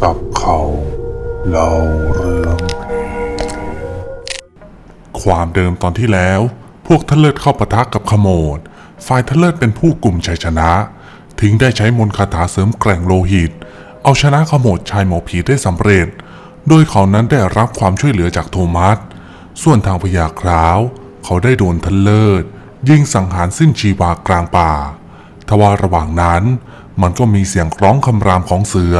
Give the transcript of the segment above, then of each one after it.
จับเขาเล่าเรื่อง ความเดิมตอนที่แล้ว พวกทะเลิศเข้าปะทะกับขโมดฝ่ายทะเลิศเป็นผู้กลุ่มชัยชนะ ถึงได้ใช้มนต์คาถาเสริมแกร่งโลหิต เอาชนะขโมดชายหมอผีได้สำเร็จ โดยเขานั้นได้รับความช่วยเหลือจากโทมัส ส่วนทางพญาคราว เขาได้โดนทะเลิศยิงสังหารสิ้นชีวากลางป่า ทว่าระหว่างนั้น มันก็มีเสียงร้องคำรามของเสือ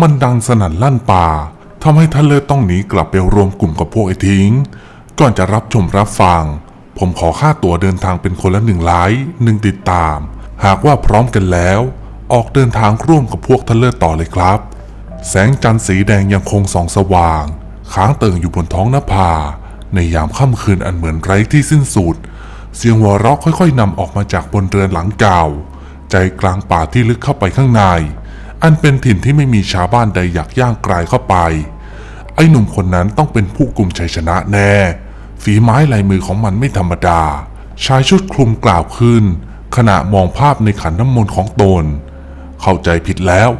มันดังสนั่นลั่นป่าทำให้ทะเลิศต้องหนีกลับไปรวมกลุ่มกับพวกไอ้ทิ้ง ก่อนจะรับชมรับฟัง ผมขอค่าตั๋วเดินทางเป็นคนละหนึ่งไลค์หนึ่งติดตาม หากว่าพร้อมกันแล้ว ออกเดินทางร่วมกับพวกทะเลิศต่อเลยครับ แสงจันทร์สีแดงยังคงส่องสว่าง ค้างเติ่งอยู่บนท้องนภา ในยามค่ำคืนอันเหมือนไร้ที่สิ้นสุด เสียงหัวเราะค่อยๆนำออกมาจากบนเรือนหลังเก่า ใจกลางป่าที่ลึกเข้าไปข้างใน อันเป็นถิ่นที่ไม่มีชาวบ้านใดอยากย่างกลายเข้าไป ไอ้หนุ่มคนนั้นต้องเป็นผู้กลุ่มชัยชนะแน่ ฝีไม้ลายมือของมันไม่ธรรมดา ชายชุดคลุมกล่าวขึ้น ขณะมองภาพในขันน้ำมนต์ของตน เข้าใจผิดแล้ว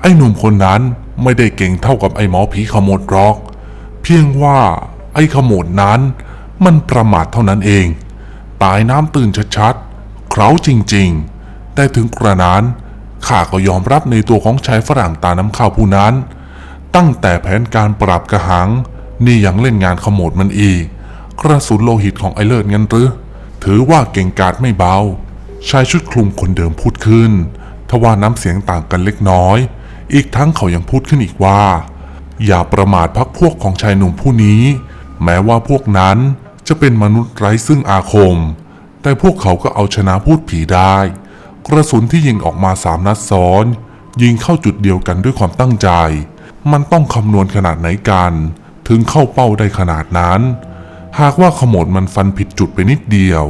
ไอ้หนุ่มคนนั้นไม่ได้เก่งเท่ากับไอ้หมอผีขโมดรอก เพียงว่าไอ้ขโมดนั้น มันประมาทเท่านั้นเอง ตายน้ำตื่นชัดๆเขาจริงๆ แต่ถึงกระนั้น ข้าก็ยอมรับในตัวของชายฝรั่งตาน้ำข้าวผู้นั้น ตั้งแต่แผนการปราบกระหัง นี่ยังเล่นงานขโมดมันอีก กระสุนโลหิตของไอเลิศงั้นหรือ ถือว่าเก่งกาจไม่เบา ชายชุดคลุมคนเดิมพูดขึ้น ทว่าน้ำเสียงต่างกันเล็กน้อย อีกทั้งเขายังพูดขึ้นอีกว่า อย่าประมาทพักพวกของชายหนุ่มผู้นี้ แม้ว่าพวกนั้นจะเป็นมนุษย์ไร้ซึ่งอาคม แต่พวกเขาก็เอาชนะพูดผีได้ กระสุนที่ยิงออกมาสามนัดซ้อน ยิงเข้าจุดเดียวกันด้วยความตั้งใจ มันต้องคำนวณขนาดไหนกัน ถึงเข้าเป้าได้ขนาดนั้น หากว่าขโมดมันฟันผิดจุดไปนิดเดียว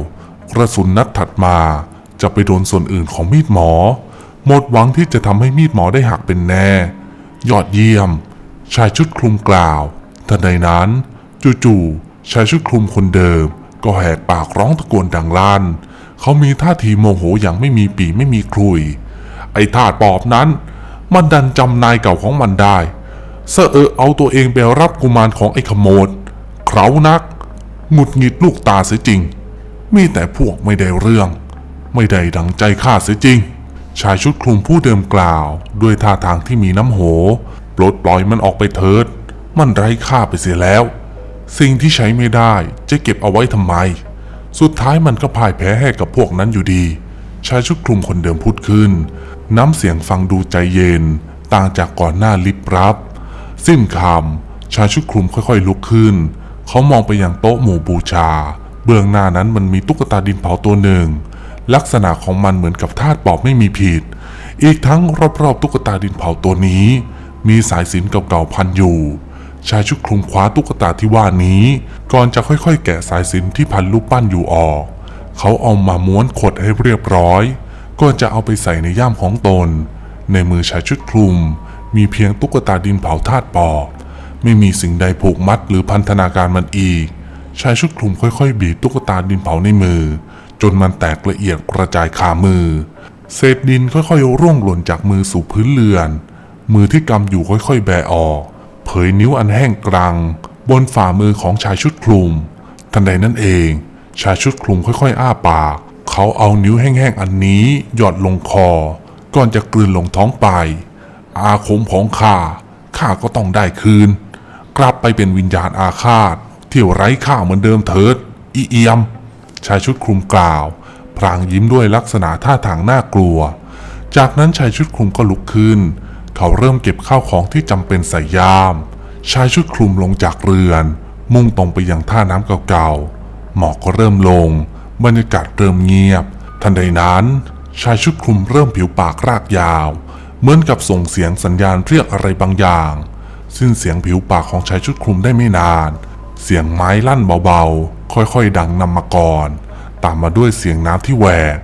กระสุนนัดถัดมาจะไปโดนส่วนอื่นของมีดหมอ หมดหวังที่จะทำให้มีดหมอได้หักเป็นแน่ ยอดเยี่ยม ชายชุดคลุมกล่าวทันใดนั้น จู่ๆชายชุดคลุมคนเดิม ก็แหกปากร้องตะโกนดังลั่น เขามีท่าทีโมโหอย่างไม่มีปีไม่มีครุย ไอ้ทาสปอบนั้น มันดันจำนายเก่าของมันได้เสอเออเอาตัวเองไปรับกุมารของไอ้ขโมดเขานักหงุดหงิดลูกตาเสียจริง มีแต่พวกไม่ได้เรื่อง ไม่ได้ดังใจข้าเสียจริง ชายชุดคลุมผู้เดิมกล่าว ด้วยท่าทางที่มีน้ำโหปลดปล่อยมันออกไปเถิด มันไร้ค่าไปเสียแล้ว สิ่งที่ใช้ไม่ได้จะเก็บเอาไว้ทำไม สุดท้ายมันก็พ่ายแพ้ให้กับพวกนั้นอยู่ดี ชายชุดคลุมคนเดิมพูดขึ้น น้ำเสียงฟังดูใจเย็น ต่างจากก่อนหน้าลิบรับ สิ้นคำชายชุดคลุมค่อยๆลุกขึ้น เขามองไปยังโต๊ะหมู่บูชา เบื้องหน้านั้นมันมีตุ๊กตาดินเผาตัวหนึ่ง ลักษณะของมันเหมือนกับทาสปอบไม่มีผิด อีกทั้งรอบๆตุ๊กตาดินเผาตัวนี้ มีสายสินเก่าๆพันอยู่ ชายชุดคลุมคว้าตุ๊กตาที่ว่านี้ ก่อนจะค่อยๆ แกะสายสินที่พันรูปปั้นอยู่ออก เขาเอามาม้วนขดให้เรียบร้อย ก่อนจะเอาไปใส่ในย่ามของตน ในมือชายชุดคลุม มีเพียงตุ๊กตาดินเผาธาตุปอบไม่มีสิ่งใดผูกมัดหรือพันธนาการมันอีก ชายชุดคลุมค่อยๆ บีบตุ๊กตาดินเผาในมือ จนมันแตกละเอียดกระจายคามือ เศษดินค่อยๆ ร่วงหล่นจากมือสู่พื้นเรือน มือที่กำอยู่ค่อยๆ แบออก เผยนิ้วอันแห้งกรัง บนฝ่ามือของชายชุดคลุม ทันใดนั้นเอง ชายชุดคลุมค่อยๆ อ้าปาก เขาเอานิ้วแห้งๆ อันนี้หยอดลงคอ ก่อนจะกลืนลงท้องไป อาคมของข้า ข้าก็ต้องได้คืน กลับไปเป็นวิญญาณอาฆาตที่ไร้ค่าเหมือนเดิมเถิด อีเอียม ชายชุดคลุมกล่าว พรางยิ้มด้วยลักษณะท่าทางน่ากลัว จากนั้นชายชุดคลุมก็ลุกขึ้น เขาเริ่มเก็บข้าวของที่จำเป็นใส่ยามชายชุดคลุมลงจากเรือน มุ่งตรงไปยังท่าน้ำเก่าๆ หมอกก็เริ่มลง บรรยากาศเริ่มเงียบ ทันใดนั้น ชายชุดคลุมเริ่มผิวปากรากยาว เหมือนกับส่งเสียงสัญญาณเรียกอะไรบางอย่าง สิ้นเสียงผิวปากของชายชุดคลุมได้ไม่นาน เสียงไม้ลั่นเบาๆ ค่อยๆ ดังนำมาก่อน ตามมาด้วยเสียงน้ำที่แหวก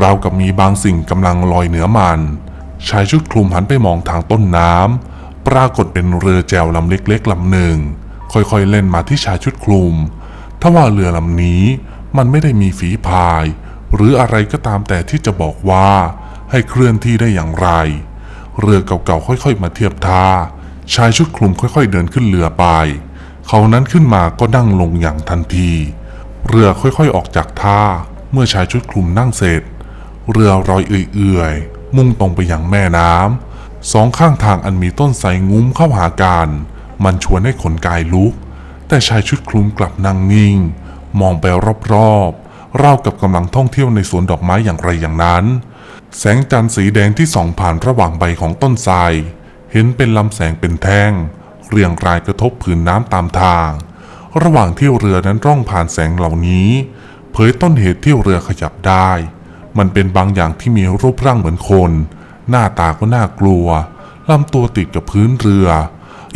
ราวกับมีบางสิ่งกำลังลอยเหนือมัน ชายชุดคลุมหันไปมองทางต้นน้ำปรากฏเป็นเรือแจวลำเล็กๆลำหนึ่ง ค่อยๆเล่นมาที่ชายชุดคลุมทว่าเรือลำนี้มันไม่ได้มีฝีพาย หรืออะไรก็ตามแต่ที่จะบอกว่าให้เคลื่อนที่ได้อย่างไร เรือเก่าๆค่อยๆ มาเทียบท่า ชายชุดคลุมค่อยๆ เดินขึ้นเรือไป เขานั้นขึ้นมาก็นั่งลงอย่างทันที เรือค่อยๆออกจากท่า เมื่อชายชุดคลุมนั่งเสร็จ เรือรอยเอื่อยๆ มุ่งตรงไปยังแม่น้ำสองข้างทางอันมีต้นไทรงุ้มเข้าหากัน มันชวนให้ขนกายลุก แต่ชายชุดคลุมกลับนั่งนิ่ง มองไปรอบๆราวกับกำลังท่องเที่ยวในสวนดอกไม้อย่างไรอย่างนั้น แสงจันทร์สีแดงที่ส่องผ่านระหว่างใบของต้นไทรเห็นเป็นลำแสงเป็นแท่ง เรียงรายกระทบผืนน้ำตามทาง ระหว่างที่เรือนั้นร่องผ่านแสงเหล่านี้ เผยต้นเหตุที่เรือขยับได้ มันเป็นบางอย่างที่มีรูปร่างเหมือนคน หน้าตาก็น่ากลัวลำตัวติดกับพื้นเรือ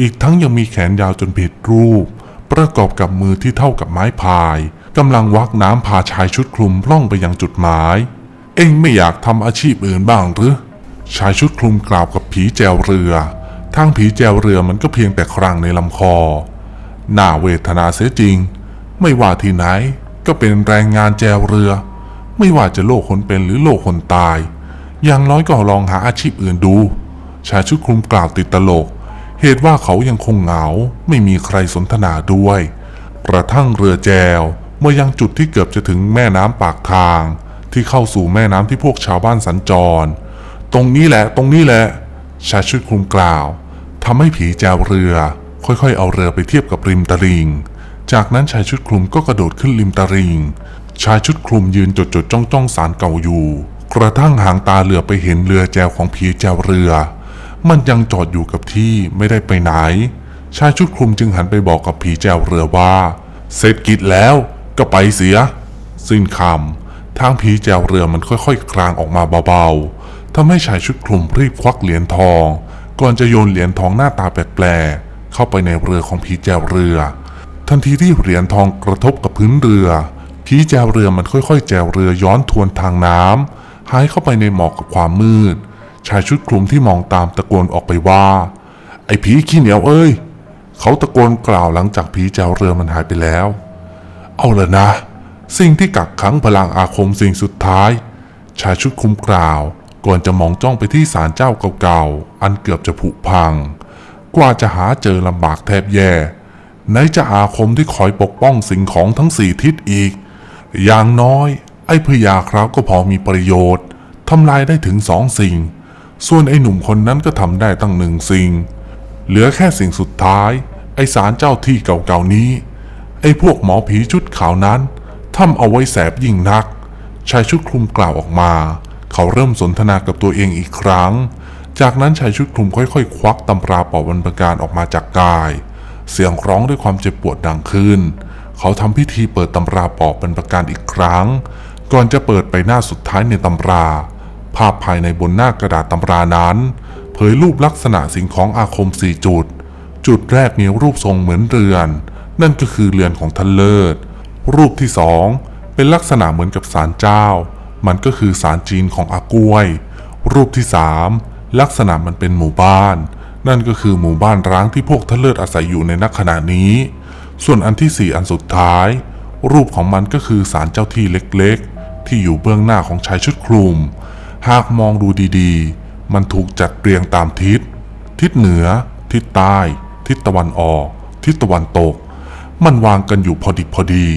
อีกทั้งยังมีแขนยาวจนผิดรูป ประกอบกับมือที่เท่ากับไม้พายกำลังวักน้ำพาชายชุดคลุมล่องไปยังจุดหมาย เอ็งไม่อยากทำอาชีพอื่นบ้างหรือชายชุดคลุมกล่าวกับผีแจวเรือทางผีแจวเรือมันก็เพียงแต่ครางในลำคอ หน่าเวทนาเสียจริง ไม่ว่าที่ไหนก็เป็นแรงงานแจวเรือ ไม่ว่าจะโลกคนเป็นหรือโลกคนตาย อย่างน้อยก็ลองหาอาชีพอื่นดู ชายชุดคลุมกล่าวติดตลก เหตุว่าเขายังคงเหงา ไม่มีใครสนทนาด้วย กระทั่งเรือแจว เมื่อยังจุดที่เกือบจะถึงแม่น้ำปากทาง ที่เข้าสู่แม่น้ำที่พวกชาวบ้านสัญจร ตรงนี้แหละตรงนี้แหละ ชายชุดคลุมกล่าวทำให้ผีแจวเรือ ค่อยๆ เอาเรือไปเทียบกับริมตลิง จากนั้นชายชุดคลุมก็กระโดดขึ้นริมตลิง ชายชุดคลุมยืนจดจดจ้องจ้องสารเก่าอยู่ กระทั่งหางตาเหลือไปเห็นเรือแจวของผีแจวเรือ มันยังจอดอยู่กับที่ไม่ได้ไปไหน ชายชุดคลุมจึงหันไปบอกกับผีแจวเรือว่า เสร็จกิจแล้วก็ไปเสีย สิ้นคำทางผีแจวเรือมันค่อยๆคลางออกมาเบาๆทำให้ชายชุดคลุมรีบควักเหรียญทอง ก่อนจะโยนเหรียญทองหน้าตาแปลกๆเข้าไปในเรือของผีแจวเรือ ทันทีที่เหรียญทองกระทบกับพื้นเรือ ผีแจวเรือมันค่อยๆ แจวเรือย้อนทวนทางน้ำหายเข้าไปในหมอกกับความมืด ชายชุดคลุมที่มองตามตะโกนออกไปว่า ไอ้ผีขี้เหนียวเอ้ย เขาตะโกนกล่าวหลังจากผีแจวเรือมันหายไปแล้ว เอาละนะ สิ่งที่กักขังพลังอาคมสิ่งสุดท้าย ชายชุดคลุมกล่าว ก่อนจะมองจ้องไปที่ศาลเจ้าเก่าๆ อันเกือบจะผุพัง กว่าจะหาเจอลำบากแทบแย่ไหนจะอาคมที่คอยปกป้องสิ่งของทั้งสี่ทิศอีก อย่างน้อย ไอ้พญาครับก็พอมีประโยชน์ทำลายได้ถึงสองสิ่ง ส่วนไอ้หนุ่มคนนั้นก็ทำได้ตั้งหนึ่งสิ่ง เหลือแค่สิ่งสุดท้าย ไอ้สารเจ้าที่เก่าๆนี้ ไอ้พวกหมอผีชุดขาวนั้นทำเอาไว้แสบยิ่งนักชายชุดคลุมกล่าวออกมา เขาเริ่มสนทนากับตัวเองอีกครั้ง จากนั้นชายชุดคลุมค่อยๆ ควักตำราป่าบรรพการออกมาจากกาย เสียงร้องด้วยความเจ็บปวดดังขึ้น เขาทำพิธีเปิดตำราปอกบรรพการอีกครั้ง ก่อนจะเปิดไปหน้าสุดท้ายในตำรา ภาพภายในบนหน้ากระดาษตำรานั้น เผยรูปลักษณะสิ่งของอาคมสี่จุด จุดแรกมีรูปทรงเหมือนเรือน นั่นก็คือเรือนของท่านเลิศ รูปที่สองเป็นลักษณะเหมือนกับศาลเจ้า มันก็คือศาลจีนของอากล้วย รูปที่สามลักษณะมันเป็นหมู่บ้าน นั่นก็คือหมู่บ้านร้างที่พวกท่านเลิศอาศัยอยู่ในนักขณะนี้ ส่วนอันที่สี่อันสุดท้าย รูปของมันก็คือศาลเจ้าที่เล็กๆ ที่อยู่เบื้องหน้าของชายชุดคลุม หากมองดูดีๆ มันถูกจัดเรียงตามทิศ ทิศเหนือ ทิศใต้ ทิศตะวันออก ทิศตะวันตก มันวางกันอยู่พอดิบพอดี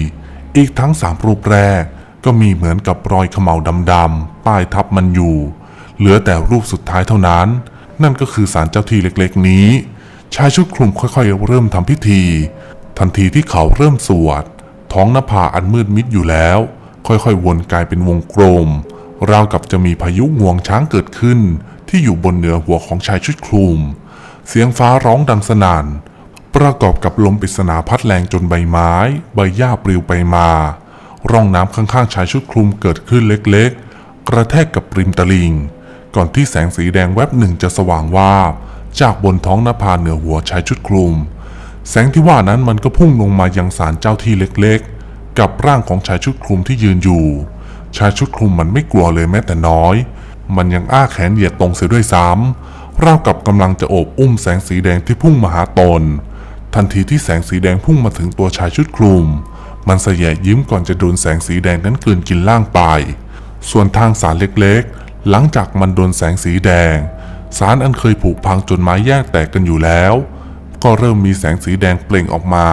อีกทั้งสามรูปแรกก็มีเหมือนกับรอยเขม่าดำๆป้ายทับมันอยู่ เหลือแต่รูปสุดท้ายเท่านั้น นั่นก็คือศาลเจ้าที่เล็กๆนี้ ชายชุดคลุมค่อยๆ เริ่มทำพิธี ทันทีที่เขาเริ่มสวด ท้องนภาอันมืดมิดอยู่แล้ว ค่อยๆวนกลายเป็นวงกลม ราวกับจะมีพายุงวงช้างเกิดขึ้น ที่อยู่บนเหนือหัวของชายชุดคลุม เสียงฟ้าร้องดังสนั่นประกอบกับลมปริศนาพัดแรงจนใบไม้ ใบหญ้าปลิวไปมา ร่องน้ำข้างๆชายชุดคลุมเกิดขึ้นเล็กๆ กระแทกกับริมตลิง ก่อนที่แสงสีแดงแวบหนึ่งจะสว่างวาบจากบนท้องนภาเหนือหัวชายชุดคลุม แสงที่ว่านั้นมันก็พุ่งลงมายังศาลเจ้าที่เล็กๆ กับร่างของชายชุดคลุมที่ยืนอยู่ ชายชุดคลุมมันไม่กลัวเลยแม้แต่น้อย มันยังอ้าแขนเหยียดตรงเสียด้วยซ้ำราวกับกำลังจะโอบอุ้มแสงสีแดงที่พุ่งมาหาตน ทันทีที่แสงสีแดงพุ่งมาถึงตัวชายชุดคลุม มันเสยยิ้มก่อนจะโดนแสงสีแดงนั้นกลืนกินล่างไป ส่วนทางสารเล็กๆ หลังจากมันโดนแสงสีแดงสารอันเคยผุพังจนไม้แยกแตกกันอยู่แล้ว ก็เริ่มมีแสงสีแดงเปล่งออกมา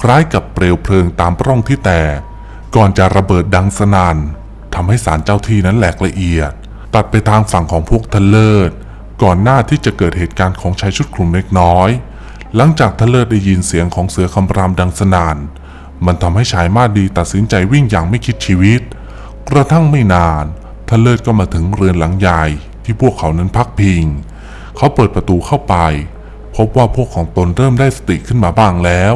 คล้ายกับเปลวเพลิงตามปร่องที่แตก ก่อนจะระเบิดดังสนั่นทำให้สารเจ้าที่นั้นแหลกละเอียด ตัดไปทางฝั่งของพวกทะเลิศ ก่อนหน้าที่จะเกิดเหตุการณ์ของชายชุดคลุมเล็กน้อย หลังจากทะเลิศได้ยินเสียงของเสือคำรามดังสนั่นมันทำให้ชายมาดดีตัดสินใจวิ่งอย่างไม่คิดชีวิต กระทั่งไม่นานทะเลิศก็มาถึงเรือนหลังใหญ่ที่พวกเขานั้นพักพิง เขาเปิดประตูเข้าไป พบว่าพวกของตนเริ่มได้สติขึ้นมาบ้างแล้ว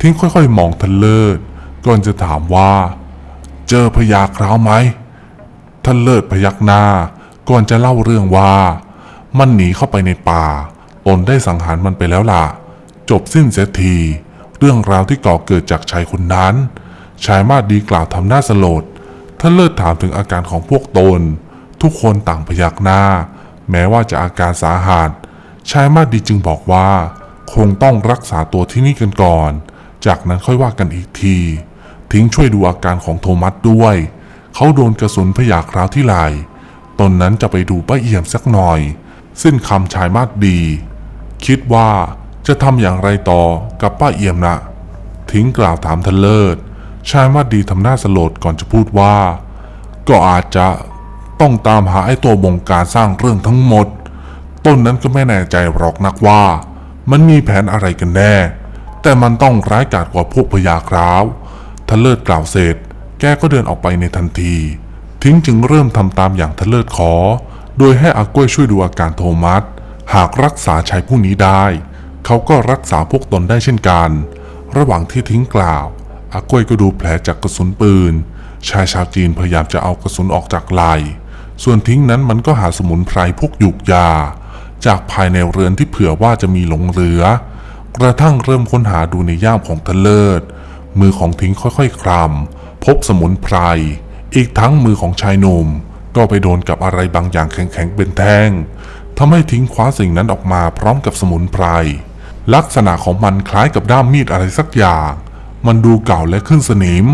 ทิ้งค่อยๆมองทะเลิศก่อนจะถามว่า เจอพญาคราวไหมท่านเลิศพยักหน้า ก่อนจะเล่าเรื่องว่า มันหนีเข้าไปในป่า ตนได้สังหารมันไปแล้วล่ะ จบสิ้นเสียที เรื่องราวที่ก่อเกิดจากชายคนนั้น ชายมาดดีกล่าวทำหน้าสลด ท่านเลิศถามถึงอาการของพวกตน ทุกคนต่างพยักหน้า แม้ว่าจะอาการสาหัส ชายมาดดีจึงบอกว่า คงต้องรักษาตัวที่นี่กันก่อน จากนั้นค่อยว่ากันอีกที ทิ้งช่วยดูอาการของโทมัสด้วย เขาโดนกระสุนพยาคราวที่ไหลตนนั้นจะไปดูป้าเอี่ยมสักหน่อย สิ้นคำชายมาดดีคิดว่าจะทำอย่างไรต่อกับป้าเอี่ยมนะ ทิ้งกล่าวถามทันเลิศ ชายมาดดีทำหน้าสลดก่อนจะพูดว่า ก็อาจจะต้องตามหาไอ้ตัวบงการสร้างเรื่องทั้งหมด ต้นนั้นก็ไม่แน่ใจหรอกนักว่า มันมีแผนอะไรกันแน่ แต่มันต้องร้ายกาจกว่าพวกพยาคราวทะเลิศกล่าวเสร็จ แกก็เดินออกไปในทันที ทิ้งจึงเริ่มทำตามอย่างทะเลิศขอ โดยให้อากล้วยช่วยดูอาการโทมัส หากรักษาชายผู้นี้ได้ เขาก็รักษาพวกตนได้เช่นกัน ระหว่างที่ทิ้งกล่าว อากล้วยก็ดูแผลจากกระสุนปืน ชายชาวจีนพยายามจะเอากระสุนออกจากไหล่ส่วนทิ้งนั้นมันก็หาสมุนไพรพวกหยุกยา จากภายในเรือนที่เผื่อว่าจะมีหลงเหลือ กระทั่งเริ่มค้นหาดูในย่ามของทะเลิศ มือของทิ้งค่อยๆคลำพบสมุนไพร อีกทั้งมือของชายหนุ่ม ก็ไปโดนกับอะไรบางอย่างแข็งๆเป็นแท่งทำให้ทิ้งคว้าสิ่งนั้นออกมาพร้อมกับสมุนไพร ลักษณะของมันคล้ายกับด้ามมีดอะไรสักอย่าง มันดูเก่าและขึ้นสนิม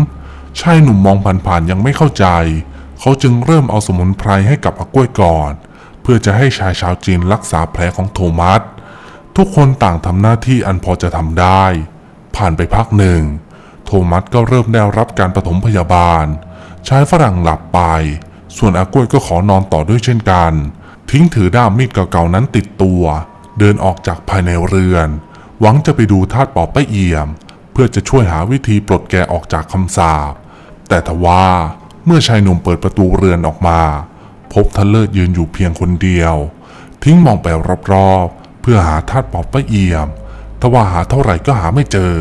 ชายหนุ่มมองผ่านๆยังไม่เข้าใจ เขาจึงเริ่มเอาสมุนไพรให้กับอากล้วยก่อน เพื่อจะให้ชายชาวจีนรักษาแผลของโทมัส ทุกคนต่างทำหน้าที่อันพอจะทำได้ ผ่านไปพักหนึ่ง โทมัสก็เริ่มได้รับการปฐมพยาบาล ชายฝรั่งหลับไป ส่วนอากล้วยก็ขอนอนต่อด้วยเช่นกัน ทิ้งถือด้ามมีดเก่าๆนั้นติดตัว เดินออกจากภายในเรือน หวังจะไปดูธาตุปอบป้าเอี่ยม เพื่อจะช่วยหาวิธีปลดแกออกจากคำสาปแต่ทว่าเมื่อชายหนุ่มเปิดประตูเรือนออกมา พบทันเลิศยืนอยู่เพียงคนเดียว ทิ้งมองไปรอบๆ เพื่อหาธาตุปอบป้าเอี่ยม ทว่าหาเท่าไหร่ก็หาไม่เจอ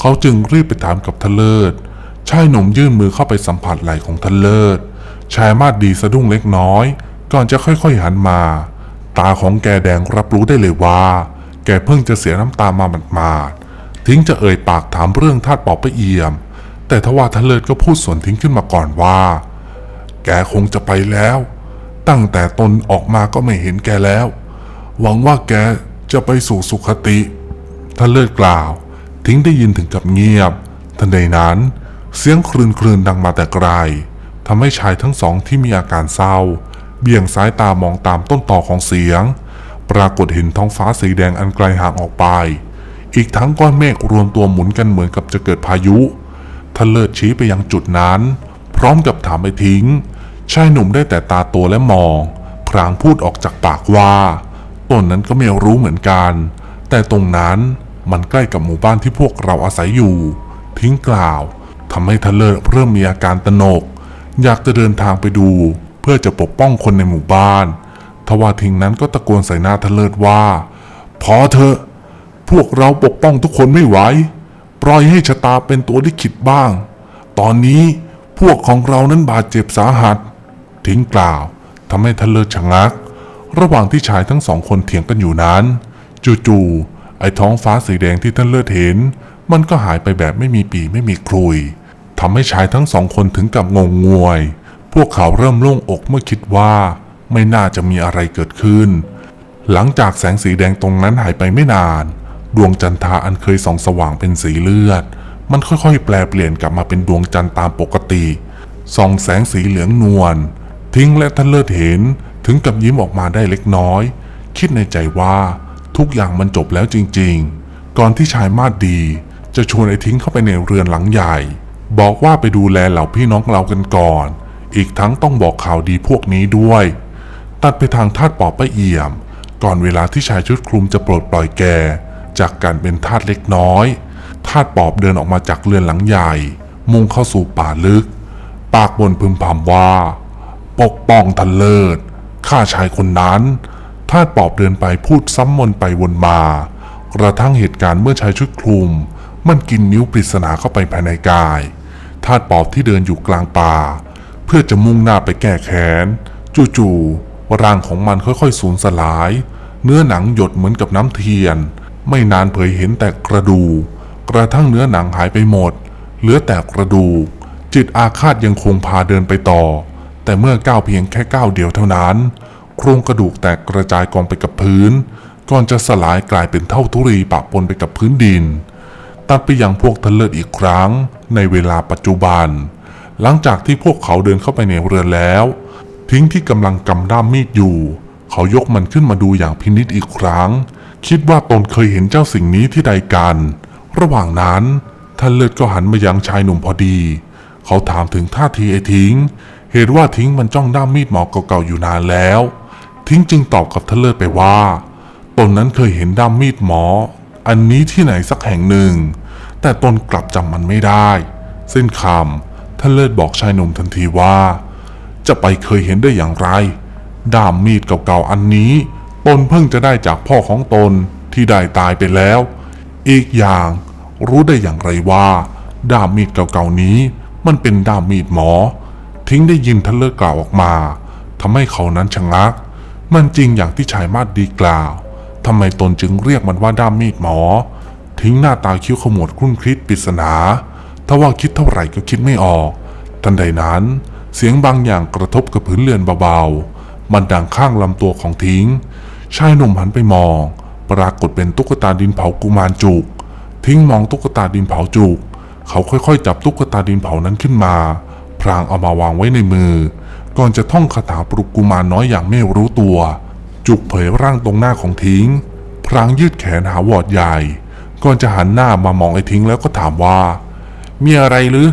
เขาจึงรีบไปถามกับทันเลิศชายหนุ่มยื่นมือเข้าไปสัมผัสไหล่ของทันเลิศ ชายมาดดีสะดุ้งเล็กน้อย ก่อนจะค่อยๆหันมา ตาของแกแดงรับรู้ได้เลยว่า แกเพิ่งจะเสียน้ำตามาหมาดๆทิ้งจะเอ่ยปากถามเรื่องธาตุปอบป้าเอี่ยม แต่ทว่าทันเลิศก็พูดสวนทิ้งขึ้นมาก่อนว่า แกคงจะไปแล้ว ตั้งแต่ตนออกมาก็ไม่เห็นแกแล้ว หวังว่าแกจะไปสู่สุขติ ท่านเลิศกล่าว ทิ้งได้ยินถึงกับเงียบ ทันใดนั้น เสียงครืนครืนดังมาแต่ไกลทำให้ชายทั้งสองที่มีอาการเศร้า เบี่ยงสายตามองตามต้นต่อของเสียง ปรากฏเห็นท้องฟ้าสีแดงอันไกลห่างออกไป อีกทั้งก้อนเมฆรวมตัวหมุนกันเหมือนกับจะเกิดพายุท่านเลิศชี้ไปยังจุดนั้น พร้อมกับถามไปทิ้ง ชายหนุ่มได้แต่ตาโตและมอง พรางพูดออกจากปากว่าตนนั้นก็ไม่รู้เหมือนกัน แต่ตรงนั้นมันใกล้กับหมู่บ้านที่พวกเราอาศัยอยู่ ทิ้งกล่าวทำให้ทันเลเริ่มมีอาการตะนก อยากจะเดินทางไปดู เพื่อจะปกป้องคนในหมู่บ้านทว่าทิ้งนั้นก็ตะโกนใส่หน้าทันเลิศว่า พอเถอะ พวกเราปกป้องทุกคนไม่ไหวปล่อยให้ชะตาเป็นตัวลิขิตบ้าง ตอนนี้พวกของเรานั้นบาดเจ็บสาหัส ทิ้งกล่าวทำให้ทันเลิศชะงัก ระหว่างที่ชายทั้งสองคนเถียงกันอยู่นั้น จู่ๆไอ้ท้องฟ้าสีแดงที่ท่านเลิศเห็น มันก็หายไปแบบไม่มีปีไม่มีครุยทำให้ชายทั้งสองคนถึงกับงงงวย พวกเขาเริ่มโล่งอกเมื่อคิดว่า ไม่น่าจะมีอะไรเกิดขึ้น หลังจากแสงสีแดงตรงนั้นหายไปไม่นาน ดวงจันทราอันเคยส่องสว่างเป็นสีเลือด มันค่อยๆ แปลเปลี่ยนกลับมาเป็นดวงจันทร์ตามปกติส่องแสงสีเหลืองนวล ทิ้งและท่านเลิศเห็นถึงกับยิ้มออกมาได้เล็กน้อย คิดในใจว่าทุกอย่างมันจบแล้วจริง ๆ ก่อนที่ชายมาดดี จะชวนไอ้ทิ้งเข้าไปในเรือนหลังใหญ่ บอกว่าไปดูแลเหล่าพี่น้องเรากันก่อน อีกทั้งต้องบอกข่าวดีพวกนี้ด้วย ตัดไปทางทาสปอบป้าเอี่ยม ก่อนเวลาที่ชายชุดคลุมจะปลดปล่อยแก จากการเป็นทาสเล็กน้อยทาสปอบเดินออกมาจากเรือนหลังใหญ่ มุ่งเข้าสู่ป่าลึก ปากบนพึมพำว่า ปกป้องทันเลิศ ข้าชายคนนั้นท่าสปอบเดินไปพูดซ้ำมนไปวนมา กระทั่งเหตุการณ์เมื่อชายชุดคลุม มันกินนิ้วปริศนาเข้าไปภายในกายท่าสปอบที่เดินอยู่กลางป่า เพื่อจะมุ่งหน้าไปแก้แค้น จู่ๆร่างของมันค่อยๆสูญสลาย เนื้อหนังหยดเหมือนกับน้ำเทียน ไม่นานเผยเห็นแต่กระดูกกระทั่งเนื้อหนังหายไปหมด เหลือแต่กระดูกจิตอาฆาตยังคงพาเดินไปต่อ แต่เมื่อก้าวเพียงแค่ก้าวเดียวเท่านั้น โครงกระดูกแตกกระจายกองไปกับพื้น ก่อนจะสลายกลายเป็นเท่าทุรีปะปนไปกับพื้นดิน ตัดไปยังพวกทะเลิดอีกครั้ง ในเวลาปัจจุบัน หลังจากที่พวกเขาเดินเข้าไปในเรือนแล้ว ทิ้งที่กำลังกำด้ามมีดอยู่ เขายกมันขึ้นมาดูอย่างพินิจอีกครั้ง คิดว่าตนเคยเห็นเจ้าสิ่งนี้ที่ใดกัน ระหว่างนั้นท่านเลิศก็หันมายังชายหนุ่มพอดี เขาถามถึงท่าทีไอ้ทิ้ง เหตุว่าทิ้งมันจ้องด้ามมีดหมอเก่าๆอยู่นานแล้ว ทิ้งจึงตอบกับท่านเลิศไปว่าตนนั้นเคยเห็นด้ามมีดหมอ อันนี้ที่ไหนสักแห่งหนึ่ง แต่ตนกลับจำมันไม่ได้ เส้นคำท่านเลิศบอกชายหนุ่มทันทีว่า จะไปเคยเห็นได้อย่างไร ด้ามมีดเก่าๆอันนี้ ตนเพิ่งจะได้จากพ่อของตนที่ได้ตายไปแล้ว อีกอย่างรู้ได้อย่างไรว่า ด้ามมีดเก่าๆนี้ มันเป็นด้ามมีดหมอ ทิ้งได้ยินท่านเลิศกล่าวออกมาทำให้เขานั้นชะงัก มันจริงอย่างที่ชายมาดดีกล่าวทำไมตนจึงเรียกมันว่าด้ามมีดหมอ ทิ้งหน้าตาคิ้วขมวดครุ่นคิดปริศนาถ้าว่าคิดเท่าไหร่ก็คิดไม่ออก ทันใดนั้น เสียงบางอย่างกระทบกับพื้นเรือนเบาๆ มันดังข้างลำตัวของทิ้ง ชายหนุ่มหันไปมอง ปรากฏเป็นตุ๊กตาดินเผากุมารจุก ทิ้งมองตุ๊กตาดินเผาจุก เขาค่อยๆ จับตุ๊กตาดินเผานั้นขึ้นมา พรางเอามาวางไว้ในมือ ก่อนจะท่องคาถาปลุกกุมารน้อยอย่างไม่รู้ตัว จุกเผยร่างตรงหน้าของทิ้ง พรางยืดแขนหาวอดใหญ่ ก่อนจะหันหน้ามามองไอ้ทิ้งแล้วก็ถามว่า มีอะไรหรือ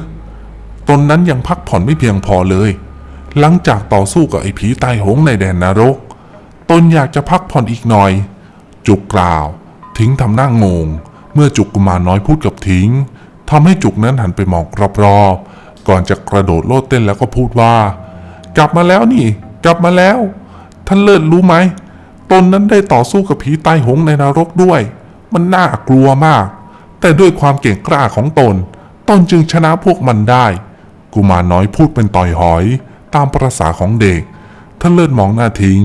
ตนนั้นยังพักผ่อนไม่เพียงพอเลย หลังจากต่อสู้กับไอ้ผีตายโหงในแดนนรก ตนอยากจะพักผ่อนอีกหน่อย จุกกล่าว ทิ้งทำหน้างง เมื่อจุกกุมารน้อยพูดกับทิ้งทำให้จุกนั้นหันไปมองรอบๆ ก่อนจะกระโดดโลดเต้นแล้วก็พูดว่า กลับมาแล้วนี่ กลับมาแล้ว ท่านเลิศรู้ไหมตนนั้นได้ต่อสู้กับผีตายหงในนรกด้วย มันน่ากลัวมาก แต่ด้วยความเก่งกล้าของตน ตนจึงชนะพวกมันได้ กุมารน้อยพูดเป็นต่อยหอย ตามประษาของเด็ก ท่านเลิศมองหน้าทิ้ง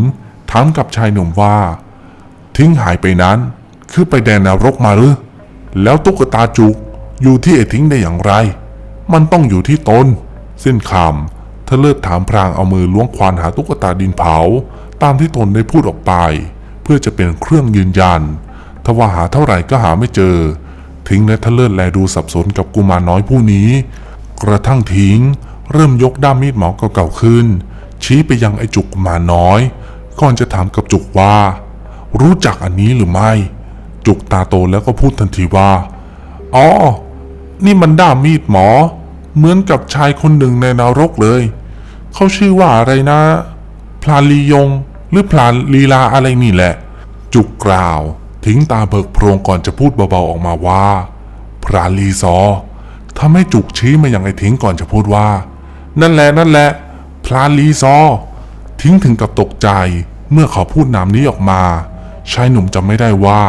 ถามกับชายหนุ่มว่า ทิ้งหายไปนั้น คือไปแดนนรกมาหรือแล้วตุ๊กตาจุกอยู่ที่ไอ้ทิ้งได้อย่างไร มันต้องอยู่ที่ตนสิ้นคำท่านเลิศถามพรางเอามือล้วงควานหาตุ๊กตาดินเผา ตามที่ตนได้พูดออกไป เพื่อจะเป็นเครื่องยืนยันทว่าหาเท่าไหร่ก็หาไม่เจอ ทิ้งและทะเลิศแลดูสับสนกับกุมารน้อยผู้นี้ กระทั่งทิ้ง เริ่มยกด้ามมีดหมอเก่าๆขึ้น ชี้ไปยังไอ้จุกกุมารน้อย ก่อนจะถามกับจุกว่า รู้จักอันนี้หรือไม่ จุกตาโตแล้วก็พูดทันทีว่าอ๋อนี่มันด้ามมีดหมอ เหมือนกับชายคนหนึ่งในนรกเลย เขาชื่อว่าอะไรนะ พลานลียง หรือพลานลีลาอะไรนี่แหละ จุกกล่าว ทิ้งตาเบิกโพรงก่อนจะพูดเบาๆออกมาว่าพรานลีซอทำให้จุกชี้มาอย่างไอ้ทิ้งก่อนจะพูดว่า นั่นแหละนั่นแหละ พลานลีซอ ทิ้งถึงกับตกใจ เมื่อเขาพูดนามนี้ออกมาชายหนุ่มจำไม่ได้ว่า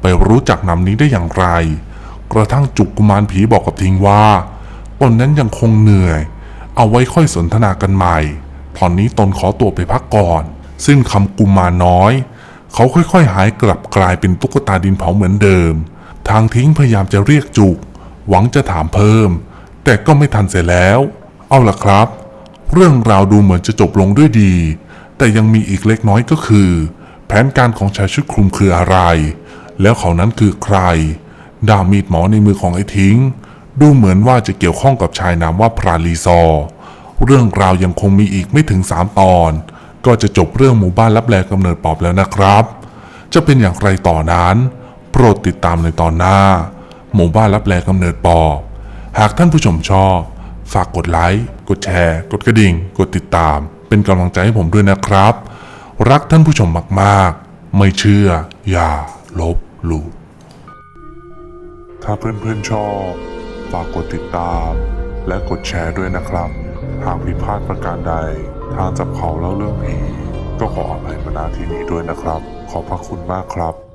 ไปรู้จักนามนี้ได้อย่างไร กระทั่งจุกกุมารผีบอกกับทิ้งว่า ตนนั้นยังคงเหนื่อย เอาไว้ค่อยสนทนากันใหม่ ตอนนี้ตนขอตัวไปพักก่อน ซึ่งคำกุมารน้อย เขาค่อยๆ หายกลับกลายเป็นตุ๊กตาดินเผาเหมือนเดิม ทางทิ้งพยายามจะเรียกจุก หวังจะถามเพิ่ม แต่ก็ไม่ทันเสียแล้ว เอาล่ะครับ เรื่องราวดูเหมือนจะจบลงด้วยดี แต่ยังมีอีกเล็กน้อยก็คือ แผนการของชายชุดคลุมคืออะไร แล้วเขานั้นคือใคร ดาบมีดหมอในมือของไอ้ทิ้ง ดูเหมือนว่าจะเกี่ยวข้องกับชายนามว่าพราลีซอ เรื่องราวยังคงมีอีกไม่ถึงสามตอน ก็จะจบเรื่องหมู่บ้านรับแลกำเนิดปอบแล้วนะครับ จะเป็นอย่างไรต่อนั้น โปรดติดตามในตอนหน้า หมู่บ้านรับแลกำเนิดปอบ หากท่านผู้ชมชอบ ฝากกดไลค์ กดแชร์ กดกระดิ่ง กดติดตาม เป็นกำลังใจให้ผมด้วยนะครับ รักท่านผู้ชมมากๆ ไม่เชื่อ อย่าลบหลู่ถ้าเพื่อนๆชอบ ฝากกดติดตาม และกดแชร์ด้วยนะครับ หากผิดพลาดประการใด ทางจับเขาเล่าเรื่องผีก็ขออภัยมาณที่นี้ด้วยนะครับ ขอบพระคุณมากครับ